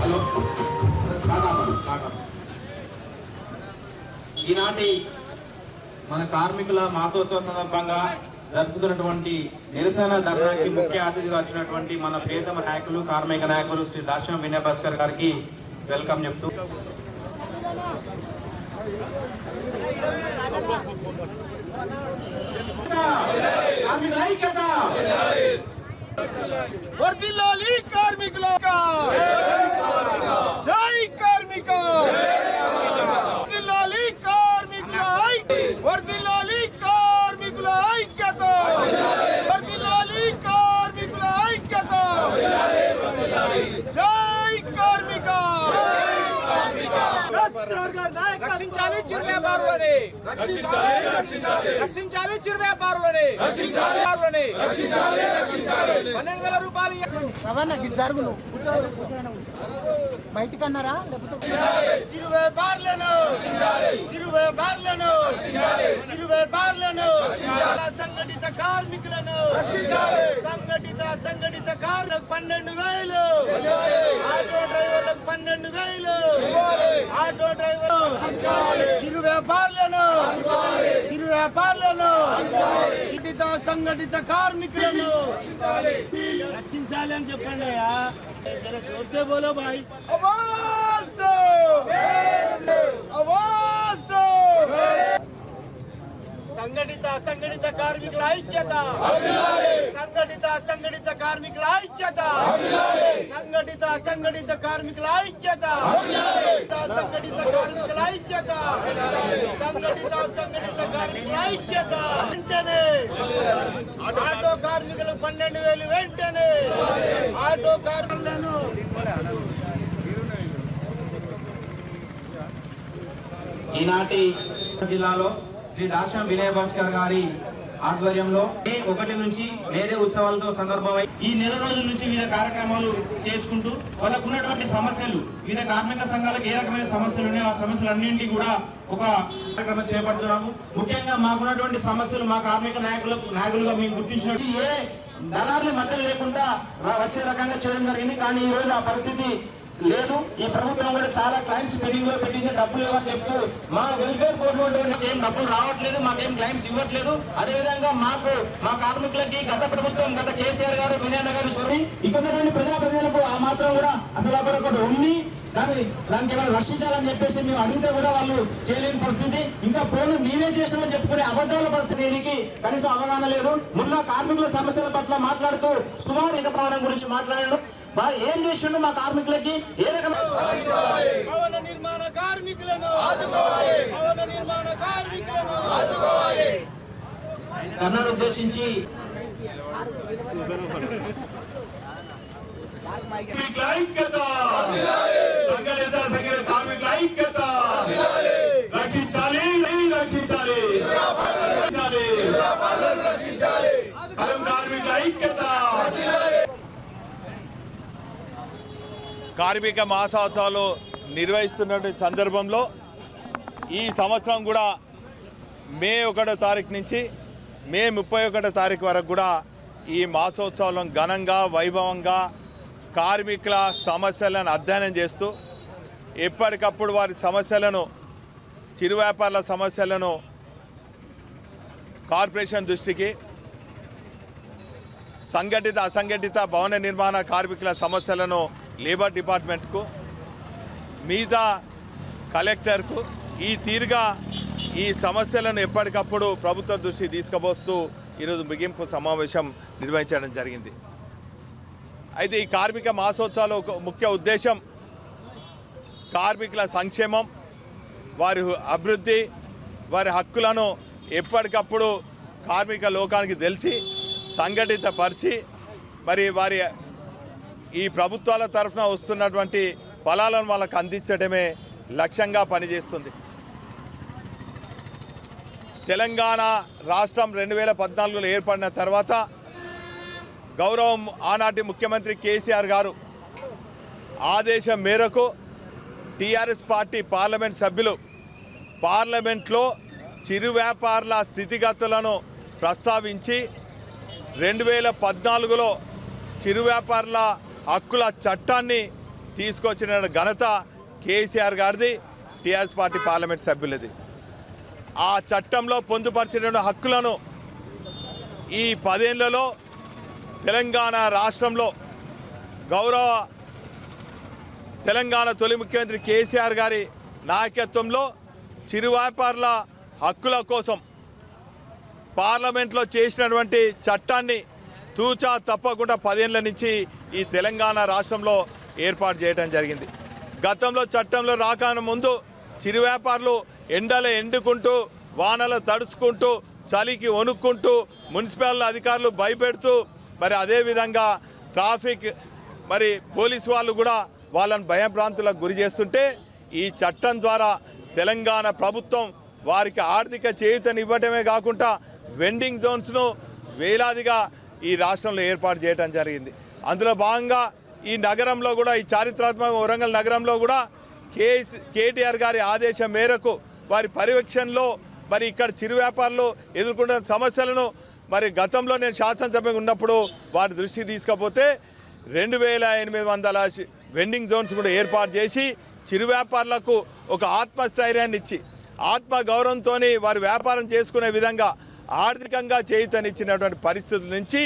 Hello ఈనాటి మన కార్మికుల మాసోత్సవ సందర్భంగా జరుపుతున్నటువంటి నిరసన ధర్నాకి ముఖ్య అతిథిగా వచ్చినటువంటి మన ప్రియతమ నాయకులు కార్మిక నాయకులు శ్రీ దాశ్యం వినయ్ భాస్కర్ గారికి వెల్కమ్ చెప్తూ. కార్మికుల ఐక్యత వర్దిల్లాలి కార్మికుల జై కార్మిక వర్దిల్లాలి కార్మికుల ఐక్య వర్దిల్లాలి కార్మికుల ఐక్యత వర్దిల్లాలి కార్మికుల ఐక్యత జై కార్మిక రక్షించాలి చిరు వ్యాపారులని రక్షించాలి. చిరు వ్యాపారులని రక్షించాలి పన్నెండు వేల రూపాయలు రవాణా నువ్వు బయటికి అన్నారా లేకపోతే చిరు వ్యాపారులను చిరు వ్యాపారులను చిరు వ్యాపారులను సంఘటిత కార్మికులను సంఘటిత సంఘటిత కార్లకు పన్నెండు వేలు. ఆటో డ్రైవర్లకు పన్నెండు వేలు. ఆటో డ్రైవర్ చిరు వ్యాపారులను చిరు వ్యాపారులను సంఘటిత సంఘటిత కార్మికులను రక్షించాలి అని చెప్పండి అయ్యా. జర చోర్సే బోలో బాయ్. అవాజ్ సంఘటిత అసంఘటిత కార్మికుల ఐక్యత. సంఘటిత అసంఘటిత కార్మికుల ఐక్యత. సంఘటిత అసంఘటిత కార్మికుల ఐక్యత. అసంఘటిత కార్మికుల ఐక్యత. సంఘటిత అసంఘటిత కార్మికుల ఐక్యత. వెంటనే ఆటో కార్మికులు పన్నెండు వేలు వెంటనే ఆటో కార్మికులను ఈనాటి జిల్లాలో శ్రీ దాశం వినయ భాస్కర్ గారి ఆధ్వర్యంలో మే ఒకటి నుంచి వేరే ఉత్సవాలతో సందర్భమై ఈ నెల రోజుల నుంచి వివిధ కార్యక్రమాలు చేసుకుంటూ వాళ్ళకు ఉన్నటువంటి సమస్యలు వివిధ కార్మిక సంఘాలకు ఏ రకమైన సమస్యలు ఉన్నాయో ఆ సమస్యలన్నింటినీ కూడా ఒక కార్యక్రమం చేపడుతున్నాము. ముఖ్యంగా మాకున్నటువంటి సమస్యలు మా కార్మిక నాయకులకు నాయకులుగా మేము గుర్తించినట్టు ఏ దళారుల మధ్య లేకుండా వచ్చే రకంగా చేయడం జరిగింది. కానీ ఈ రోజు ఆ పరిస్థితి లేదు ఈ ప్రభుత్వం కూడా చాలా క్లైమ్స్ పెండింగ్లో పెట్టింది డబ్బులు ఇవ్వని చెప్తూ మా వెల్ఫేర్ బోర్డు ఉన్నటువంటి ఏం డబ్బులు రావట్లేదు మాకేం క్లైమ్స్ ఇవ్వట్లేదు. అదే విధంగా మాకు మా కార్మికులకి గత ప్రభుత్వం గత కేసీఆర్ గారు వినయన్న గారు చూడండి ఇక్కడ ప్రజా ప్రజలకు ఆ మాత్రం కూడా అసలు అక్కడ ఒకటి ఉంది. దాన్ని దానికి ఏమైనా రక్షించాలని చెప్పేసి మేము అడిగితే కూడా వాళ్ళు చేయలేని పరిస్థితి. ఇంకా పోను నేనే చేస్తామని చెప్పుకునే అబద్ధాల పరిస్థితి దీనికి కనీసం అవగాహన లేదు. మొన్న కార్మికుల సమస్యల పట్ల మాట్లాడుతూ సుమారు ఇక ప్రాణం గురించి మాట్లాడాడు. వారు ఏం చేసిండు మా కార్మికులకి? ఏ రకమైన భవన నిర్మాణ కార్మికులను ఆదుకోవాలి. భవన నిర్మాణ కార్మికులను ఆదుకోవాలి. ధర్నాను ఉద్దేశించి కార్మికుల ఐక్యత. సంఘటిత కార్మికుల ఐక్యత రక్షించాలి రక్షించాలి రక్షించాలి కలం కార్మికుల ఐక్యత కార్మిక మాసోత్సవాలు నిర్వహిస్తున్నటువంటి సందర్భంలో ఈ సంవత్సరం కూడా మే ఒకటో తారీఖు నుంచి మే ముప్పై ఒకటో తారీఖు వరకు కూడా ఈ మాసోత్సవాలను ఘనంగా వైభవంగా కార్మికుల సమస్యలను అధ్యయనం చేస్తూ ఎప్పటికప్పుడు వారి సమస్యలను చిరు వ్యాపారుల సమస్యలను కార్పొరేషన్ దృష్టికి సంఘటిత అసంఘటిత భవన నిర్మాణ కార్మికుల సమస్యలను లేబర్ డిపార్ట్మెంట్కు మిగతా కలెక్టర్కు ఈ తీరుగా ఈ సమస్యలను ఎప్పటికప్పుడు ప్రభుత్వ దృష్టి తీసుకుపోస్తూ ఈరోజు ముగింపు సమావేశం నిర్వహించడం జరిగింది. అయితే ఈ కార్మిక మాసోత్సవాల ముఖ్య ఉద్దేశం కార్మికుల సంక్షేమం వారి అభివృద్ధి వారి హక్కులను ఎప్పటికప్పుడు కార్మిక లోకానికి తెలిసి సంఘటిత పరిచి మరి వారి ఈ ప్రభుత్వాల తరఫున వస్తున్నటువంటి ఫలాలను వాళ్ళకు అందించడమే లక్ష్యంగా పనిచేస్తుంది. తెలంగాణ రాష్ట్రం రెండు వేల పద్నాలుగులో ఏర్పడిన తర్వాత గౌరవం ఆనాటి ముఖ్యమంత్రి కేసీఆర్ గారు ఆదేశం మేరకు టీఆర్ఎస్ పార్టీ పార్లమెంట్ సభ్యులు పార్లమెంట్లో చిరు వ్యాపారుల స్థితిగతులను ప్రస్తావించి రెండు వేల పద్నాలుగులో చిరు వ్యాపారుల హక్కుల చట్టాన్ని తీసుకొచ్చిన ఘనత కేసీఆర్ గారిది టీఆర్ఎస్ పార్టీ పార్లమెంట్ సభ్యులది. ఆ చట్టంలో పొందుపరిచిన హక్కులను ఈ పదేళ్ళలో తెలంగాణ రాష్ట్రంలో గౌరవ తెలంగాణ తొలి ముఖ్యమంత్రి కేసీఆర్ గారి నాయకత్వంలో చిరు వ్యాపారుల హక్కుల కోసం పార్లమెంట్లో చేసినటువంటి చట్టాన్ని తూచా తప్పకుండా పదేళ్ళ నుంచి ఈ తెలంగాణ రాష్ట్రంలో ఏర్పాటు చేయడం జరిగింది. గతంలో చట్టంలో రాకాన ముందు చిరు వ్యాపారులు ఎండలు ఎండుకుంటూ వానలు తడుచుకుంటూ చలికి వణుక్కుంటూ మున్సిపల్ అధికారులు భయపెడుతూ మరి అదేవిధంగా ట్రాఫిక్ మరి పోలీసు వాళ్ళు కూడా వాళ్ళని భయభ్రాంతులకు గురి చేస్తుంటే ఈ చట్టం ద్వారా తెలంగాణ ప్రభుత్వం వారికి ఆర్థిక చేయూతనివ్వటమే కాకుండా వెండింగ్ జోన్స్ను వేలాదిగా ఈ రాష్ట్రంలో ఏర్పాటు చేయడం జరిగింది. అందులో భాగంగా ఈ నగరంలో కూడా ఈ చారిత్రాత్మక వరంగల్ నగరంలో కూడా కేఎస్ కేటీఆర్ గారి ఆదేశం మేరకు వారి పర్యవేక్షణలో మరి ఇక్కడ చిరు వ్యాపారులు ఎదుర్కొంటున్న సమస్యలను మరి గతంలో నేను శాసనసభ్యుగా ఉన్నప్పుడు వారి దృష్టికి తీసుకపోతే రెండు వేల ఎనిమిది వందల వెండింగ్ జోన్స్ కూడా ఏర్పాటు చేసి చిరు వ్యాపారులకు ఒక ఆత్మస్థైర్యాన్ని ఇచ్చి ఆత్మ గౌరవంతో వారు వ్యాపారం చేసుకునే విధంగా ఆర్థికంగా చేయుతనిచ్చినటువంటి పరిస్థితుల నుంచి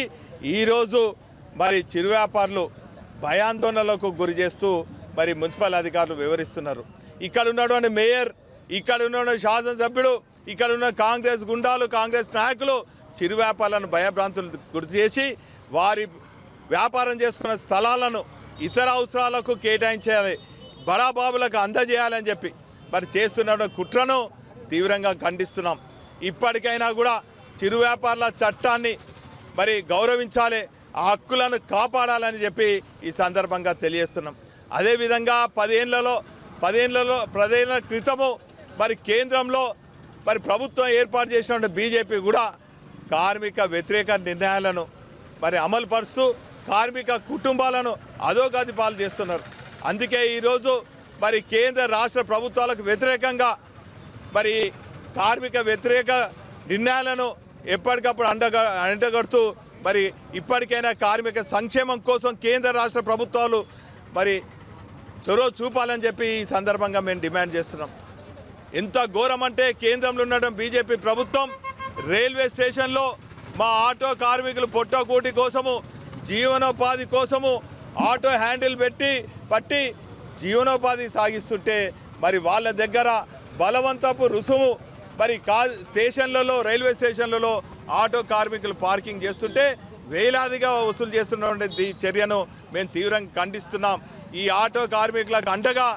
ఈరోజు మరి చిరు వ్యాపారులు భయాందోళనలకు గురి చేస్తూ మరి మున్సిపల్ అధికారులు వివరిస్తున్నారు. ఇక్కడ ఉన్నటువంటి మేయర్ ఇక్కడ ఉన్నటువంటి శాసనసభ్యుడు ఇక్కడ ఉన్న కాంగ్రెస్ గుండాలు కాంగ్రెస్ నాయకులు చిరు వ్యాపారులను భయభ్రాంతులు గురి చేసి వారి వ్యాపారం చేసుకున్న స్థలాలను ఇతర అవసరాలకు కేటాయించాలి బడాబాబులకు అందజేయాలని చెప్పి మరి చేస్తున్న కుట్రను తీవ్రంగా ఖండిస్తున్నాం. ఇప్పటికైనా కూడా చిరు వ్యాపారుల చట్టాన్ని మరి గౌరవించాలి ఆ హక్కులను కాపాడాలని చెప్పి ఈ సందర్భంగా తెలియజేస్తున్నాం. అదేవిధంగా పదేళ్ళలో పదేళ్ళలో పదేళ్ళ క్రితము మరి కేంద్రంలో మరి ప్రభుత్వం ఏర్పాటు చేసినటువంటి బీజేపీ కూడా కార్మిక వ్యతిరేక నిర్ణయాలను మరి అమలు పరుస్తూ కార్మిక కుటుంబాలను అధోగతి పాలు చేస్తున్నారు. అందుకే ఈరోజు మరి కేంద్ర రాష్ట్ర ప్రభుత్వాలకు వ్యతిరేకంగా మరి కార్మిక వ్యతిరేక నిర్ణయాలను ఎప్పటికప్పుడు అండగ అండగడుతూ మరి ఇప్పటికైనా కార్మిక సంక్షేమం కోసం కేంద్ర రాష్ట్ర ప్రభుత్వాలు మరి చొరవ చూపాలని చెప్పి ఈ సందర్భంగా మేము డిమాండ్ చేస్తున్నాం. ఎంత ఘోరం అంటే కేంద్రంలో ఉండడం బీజేపీ ప్రభుత్వం రైల్వే స్టేషన్లో మా ఆటో కార్మికులు పొట్టకూటి కోసము జీవనోపాధి కోసము ఆటో హ్యాండిల్ పెట్టి పట్టి జీవనోపాధి సాగిస్తుంటే మరి వాళ్ళ దగ్గర బలవంతపు రుసుము మరి కా స్టేషన్లలో రైల్వే స్టేషన్లలో ఆటో కార్మికులు పార్కింగ్ చేస్తుంటే వేలాదిగా వసూలు చేస్తున్నటువంటి ఈ చర్యను మేము తీవ్రంగా ఖండిస్తున్నాం. ఈ ఆటో కార్మికులకు అండగా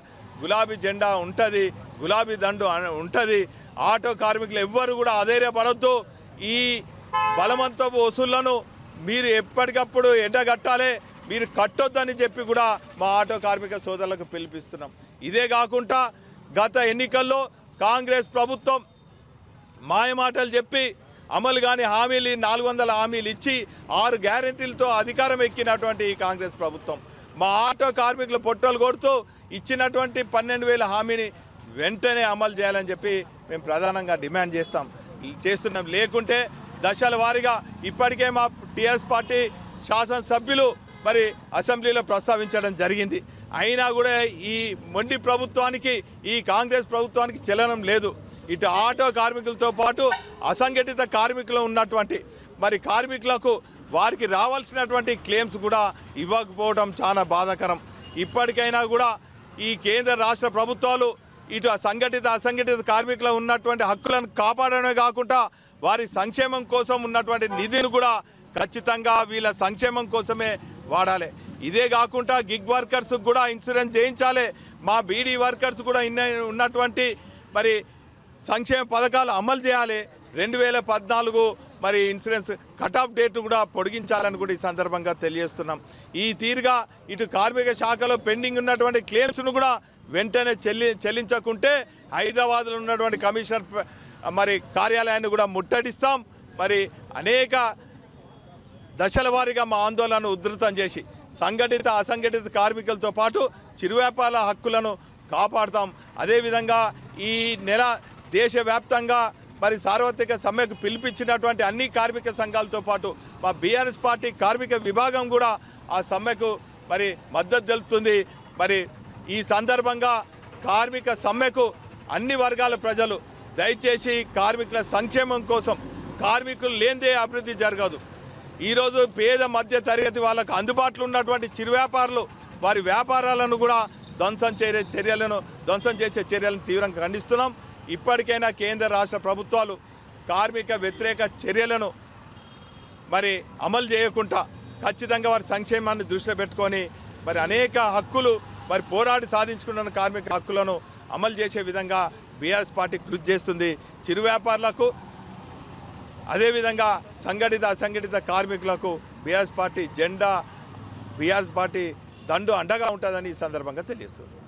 గులాబీ జెండా ఉంటుంది గులాబీ దండు ఉంటుంది. ఆటో కార్మికులు ఎవ్వరు కూడా అధైర్యపడద్దు. ఈ బలవంతపు వసూళ్ళను మీరు ఎప్పటికప్పుడు ఎండగట్టాలి మీరు కట్టొద్దని చెప్పి కూడా మా ఆటో కార్మిక సోదరులకు పిలిపిస్తున్నాం. ఇదే కాకుండా గత ఎన్నికల్లో కాంగ్రెస్ ప్రభుత్వం మాయమాటలు చెప్పి అమలు కాని హామీలు నాలుగు వందల హామీలు ఇచ్చి ఆరు గ్యారెంటీలతో అధికారం ఎక్కినటువంటి ఈ కాంగ్రెస్ ప్రభుత్వం. మా ఆటో కార్మికులు పొట్టలు కొడుతూ ఇచ్చినటువంటి పన్నెండు వేల హామీని వెంటనే అమలు చేయాలని చెప్పి మేము ప్రధానంగా డిమాండ్ చేస్తాం. చేస్తున్నాం. లేకుంటే దశల వారీగా ఇప్పటికే మా టీఆర్ఎస్ పార్టీ శాసనసభ్యులు మరి అసెంబ్లీలో ప్రస్తావించడం జరిగింది. అయినా కూడా ఈ మొండి ప్రభుత్వానికి ఈ కాంగ్రెస్ ప్రభుత్వానికి చలనం లేదు. ఇటు ఆటో కార్మికులతో పాటు అసంఘటిత కార్మికులు ఉన్నటువంటి మరి కార్మికులకు వారికి రావాల్సినటువంటి క్లెయిమ్స్ కూడా ఇవ్వకపోవడం చాలా బాధాకరం. ఇప్పటికైనా కూడా ఈ కేంద్ర రాష్ట్ర ప్రభుత్వాలు ఇటు సంఘటిత అసంఘటిత కార్మికులు ఉన్నటువంటి హక్కులను కాపాడడమే కాకుండా వారి సంక్షేమం కోసం ఉన్నటువంటి నిధులు కూడా ఖచ్చితంగా వీళ్ళ సంక్షేమం కోసమే వాడాలి. ఇదే కాకుండా గిగ్ వర్కర్స్ కూడా ఇన్సూరెన్స్ చేయించాలి. మా బీడీ వర్కర్స్ కూడా ఇన్న ఉన్నటువంటి మరి సంక్షేమ పథకాలు అమలు చేయాలి. రెండు వేల పద్నాలుగు మరి ఇన్సూరెన్స్ కట్ ఆఫ్ డేట్ కూడా పొడిగించాలని కూడా ఈ సందర్భంగా తెలియజేస్తున్నాం. ఈ తీరుగా ఇటు కార్మిక శాఖలో పెండింగ్ ఉన్నటువంటి క్లెయిమ్స్ను కూడా వెంటనే చెల్లి చెల్లించకుంటే హైదరాబాద్లో ఉన్నటువంటి కమిషనర్ మరి కార్యాలయాన్ని కూడా ముట్టడిస్తాం. మరి అనేక దశల వారీగా మా ఆందోళనను ఉధృతం చేసి సంఘటిత అసంఘటిత కార్మికులతో పాటు చిరువ్యాపార హక్కులను కాపాడుతాం. అదేవిధంగా ఈ నెల దేశవ్యాప్తంగా మరి సార్వత్రిక సమ్మెకు పిలిపించినటువంటి అన్ని కార్మిక సంఘాలతో పాటు మా బీఆర్ఎస్ పార్టీ కార్మిక విభాగం కూడా ఆ సమ్మెకు మరి మద్దతు తెలుపుతుంది. మరి ఈ సందర్భంగా కార్మిక సమ్మెకు అన్ని వర్గాల ప్రజలు దయచేసి కార్మికుల సంక్షేమం కోసం కార్మికులు లేనిదే అభివృద్ధి జరగదు. ఈరోజు పేద మధ్య తరగతి వాళ్ళకు అందుబాటులో ఉన్నటువంటి చిరు వ్యాపారులు వారి వ్యాపారాలను కూడా ధ్వంసం చేసే చర్యలను ధ్వంసం చేసే చర్యలను తీవ్రంగా ఖండిస్తున్నాం. ఇప్పటికైనా కేంద్ర రాష్ట్ర ప్రభుత్వాలు కార్మిక వ్యతిరేక చర్యలను మరి అమలు చేయకుండా ఖచ్చితంగా వారి సంక్షేమాన్ని దృష్టిలో పెట్టుకొని మరి అనేక హక్కులు మరి పోరాడి సాధించుకున్న కార్మిక హక్కులను అమలు చేసే విధంగా బీఆర్ఎస్ పార్టీ కృషి చేస్తుంది. చిరు వ్యాపారులకు అదేవిధంగా సంఘటిత అసంఘటిత కార్మికులకు బీఆర్ఎస్ పార్టీ జెండా బీఆర్ఎస్ పార్టీ దండు అండగా ఉంటుందని ఈ సందర్భంగా తెలియజేస్తుంది